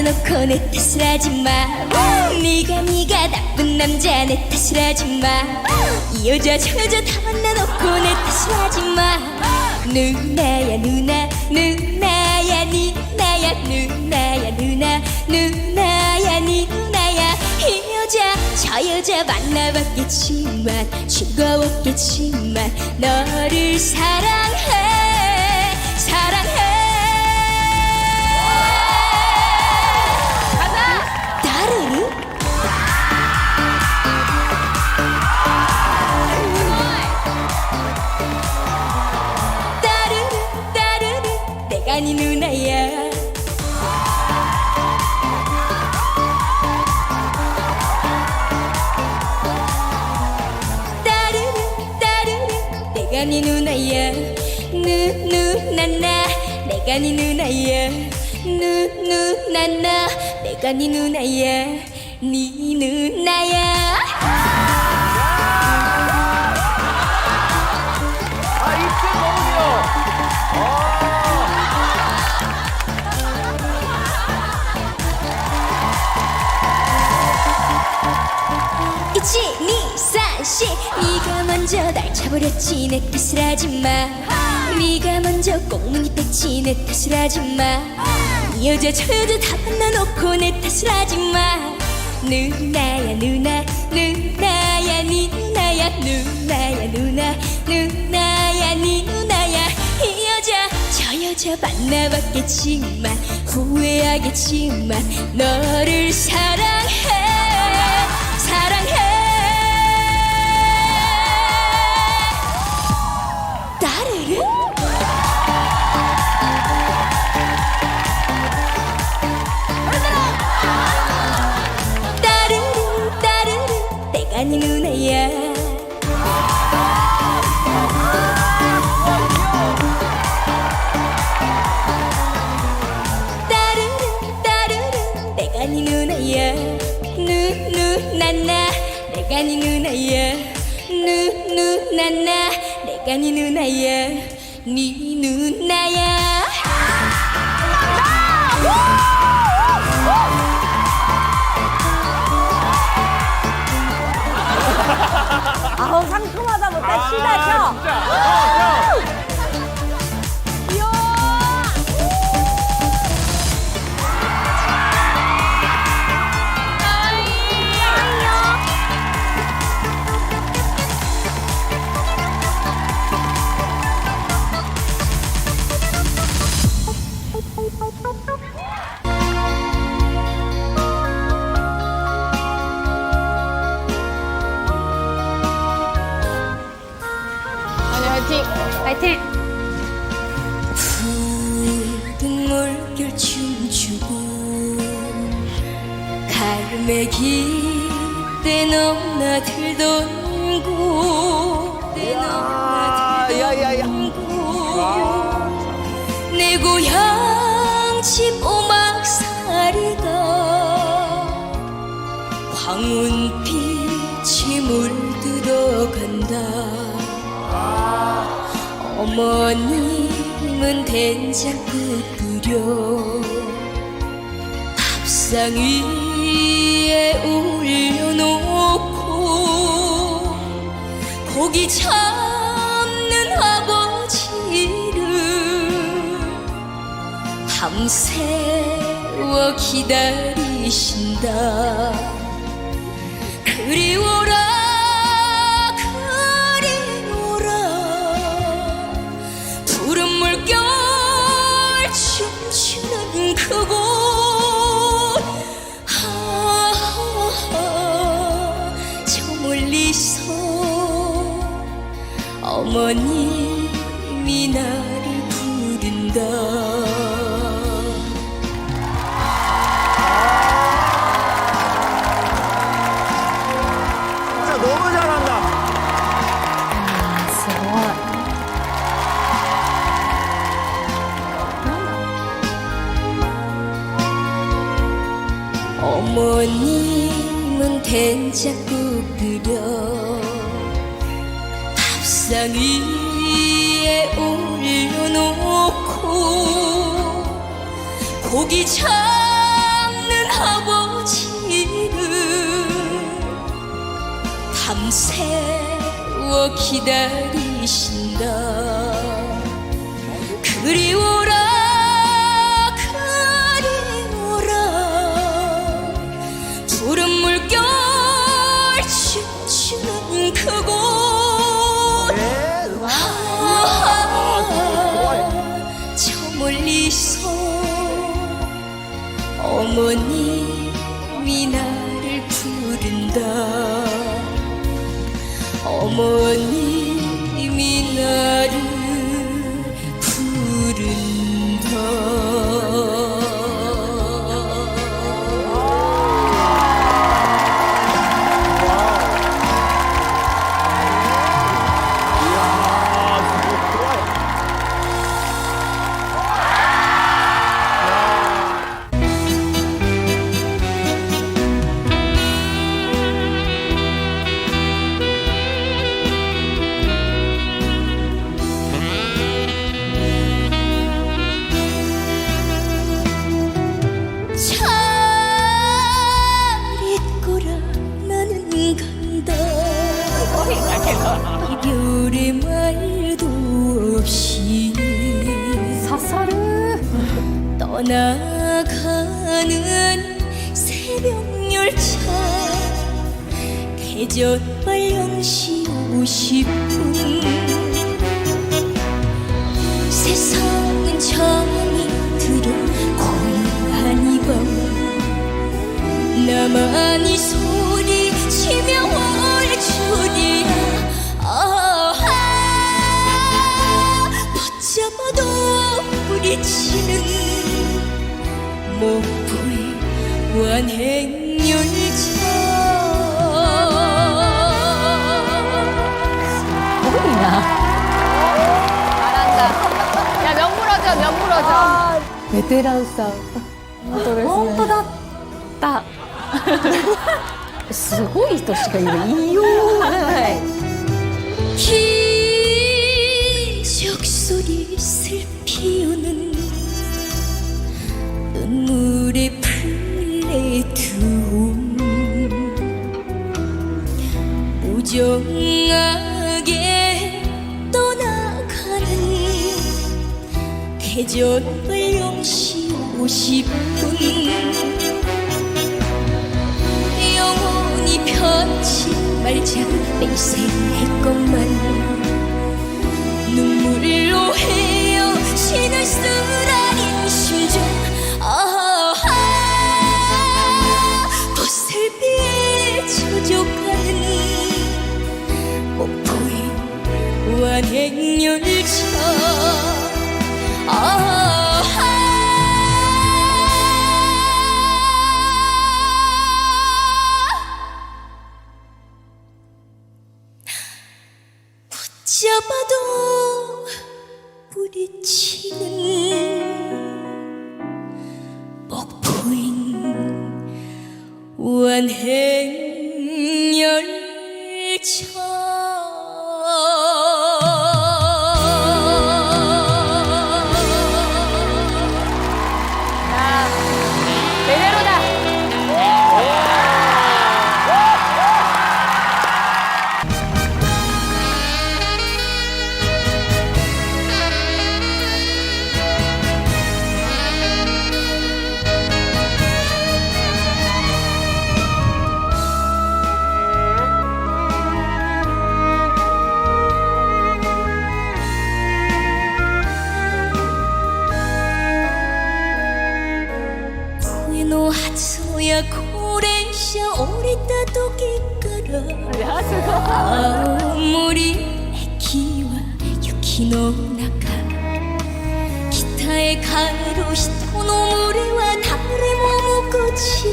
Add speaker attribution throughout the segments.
Speaker 1: 먼저 만나줘 놓고 내 탓을 하지마. 네가 네가 나쁜 남자 내 탓을 하지마. 이 여자 저 여자 다 만나놓고 내 탓을 하지마. 누나야 누나 누나야 니 나야 누나야 누나 누나야 니 누나야. 이 여자 저 여자 만나봤겠지만 즐거웠겠지만 너를 사랑해 사랑해 내가 네 누나야 따르르 따르르 내가 네 누나야 누누나나 내가 네 누나야 누누나나 내가 네 누나야 네 누나야 니산씨 네가 먼저 날 차버렸지 내 탓을 하지마. 네가 먼저 꽁무니 뺐지 내 탓을 하지마. 이 여자 저 여자 다 만나놓고 내 탓을 하지마. 누나야 누나 누나야 니 누나야 누나야 누나 누나야 니 누나야. 이 여자 저 여자 만나봤겠지만 후회하겠지만 너를 사랑해 네 누나야 네 누나야.
Speaker 2: 아우 상큼하다 못해 신나죠?
Speaker 3: 진짜.
Speaker 2: 파이팅!
Speaker 1: 푸른 물결 춤추고 갈매기 때 넘나들 돈고 때 넘나들
Speaker 3: 야야야.
Speaker 1: 돈고 내 고향 집 어머님은 된장국 끓여 밥상 위에 올려놓고 고기 잡는 아버지를 밤새워 기다리신다. 그리워 어머님이 나를 부른다
Speaker 3: 진짜 너무 잘한다.
Speaker 1: 어머님은 된장 옥상 위에 올려놓고 고기 잡는 아버지는 밤새워 기다리신다. 그리워라. 어머님이 나를 부른다. 어머님 50분 세상은 정이 들어 고요한 이밤. 나만이 소리치며 올 줄이야 아하! 붙잡아도 뿌리치는 목포의 완행열차
Speaker 2: 명물어져, 명물어져.
Speaker 4: 베테랑 싸움.
Speaker 2: 本当だった。すごい人しかいない。言いようがない。
Speaker 1: 기적 소리 슬피우는 눈물의 플레이트홈 무정하 대전발 0시 50분 영원히 편치 말자 맹세할 것만 눈물로 헤어지는 쓰라린 심정 아하 보슬비에 젖어가는 목포의 완행열 잡아도 부딪히는 목포인 완행열차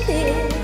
Speaker 1: 你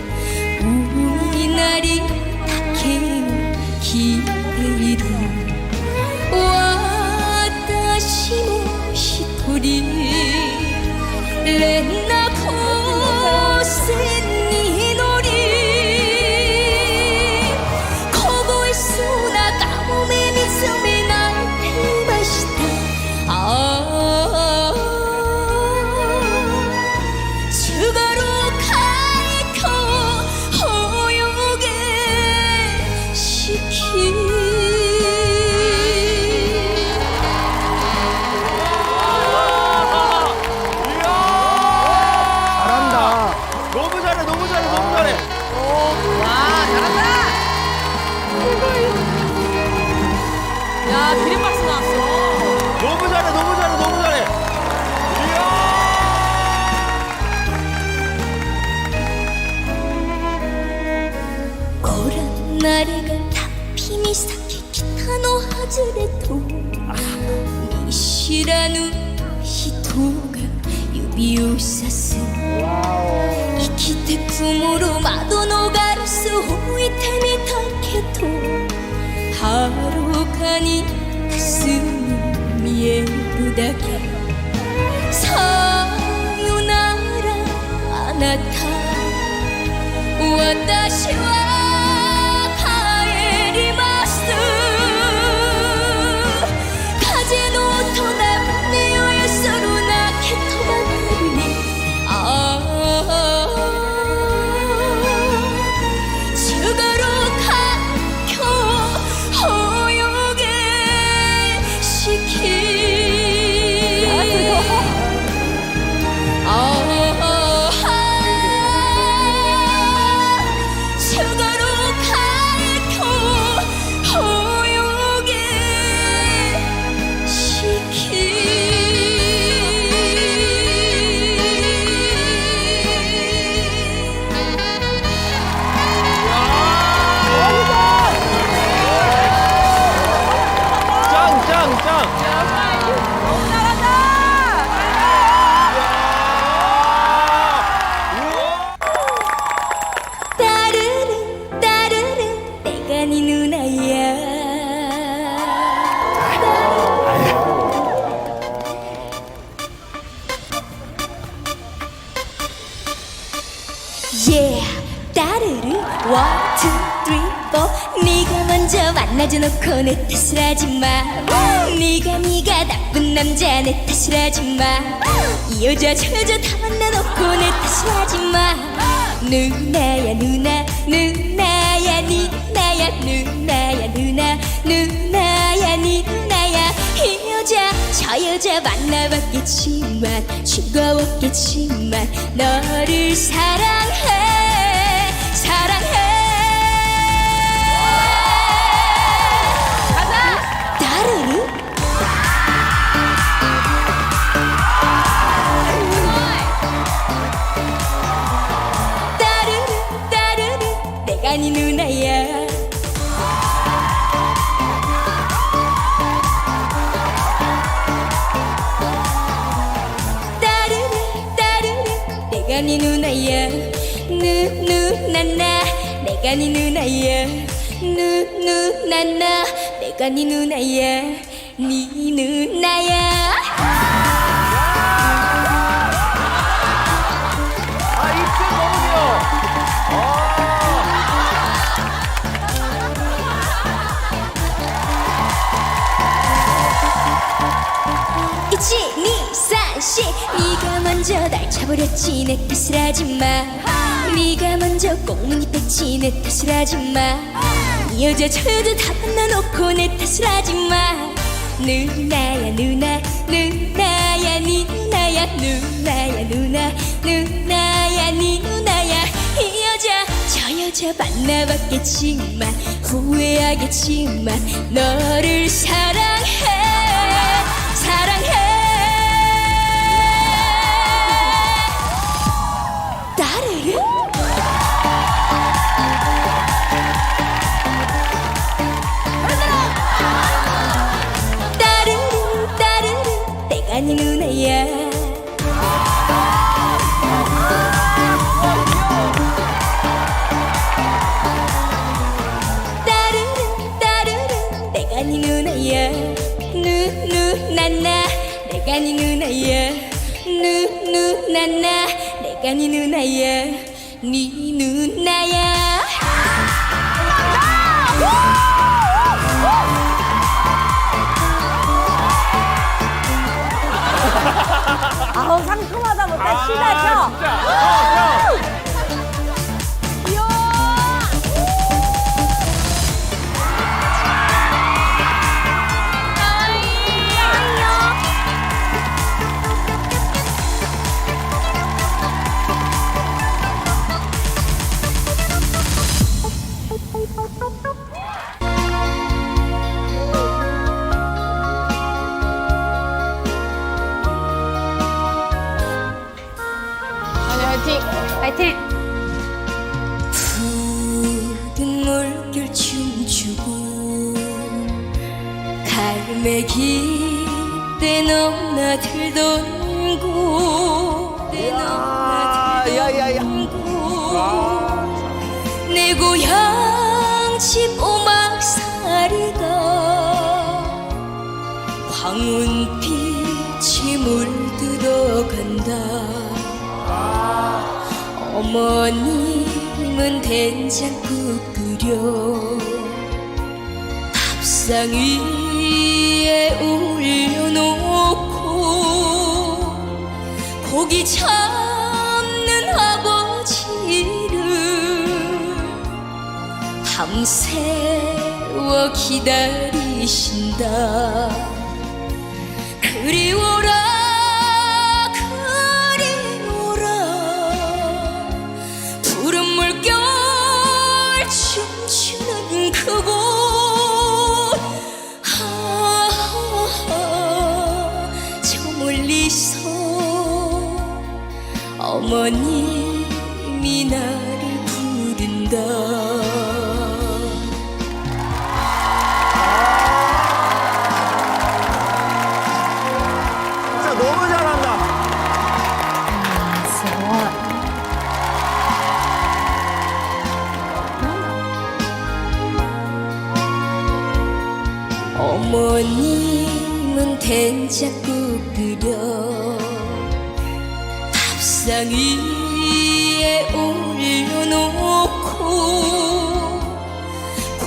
Speaker 1: ぬ人が指をさす。生きて曇る窓のガラスを置いてみたけどはるかに霞み見えるだけ。さよならあなた。私は 나쁜 남자 내 탓을 하지마. 이 여자 저 여자 다 만나놓고 내 탓을 하지마. 누나야 누나 누나야 니 나야 누나야 누나 누나야 니 나야. 이 여자 저 여자 만나봤겠지만 즐거웠겠지만 너를 사랑해 내가 네 누나야 누 누나 나. 내가 네 누나야 네 누나야.
Speaker 3: 아, 입술 너무 귀여워.
Speaker 1: 이치 니산시. 네가 먼저 날 차버렸지. 내 탓을 하지마 네가 먼저 꽁무니 뺐지 내 탓을 하지마. 이 여자 저 여자 다 만나놓고 내 탓을 하지마. 누나야 누나 누나야 니 누나야 누나야 누나 누나야 니 누나야. 이 여자 저 여자 만나봤겠지만 후회하겠지만 너를 사랑해 내가 네 누나야 네 누나야
Speaker 2: 아우 상큼하다 못해
Speaker 3: 아,
Speaker 2: 시다죠?
Speaker 3: 진짜. 어, 형.
Speaker 1: 광운빛이 물들어간다. 어머님은 된장국 끓여 밥상 위에 올려놓고 고기 잡는 아버지를 밤새워 기다리신다 그 어머님은 된장국 끓여 밥상 위에 올려놓고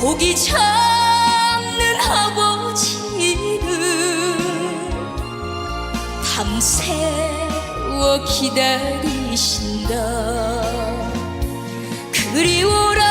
Speaker 1: 고기 잡는 아버지를 밤새워 기다리신다. 그리워라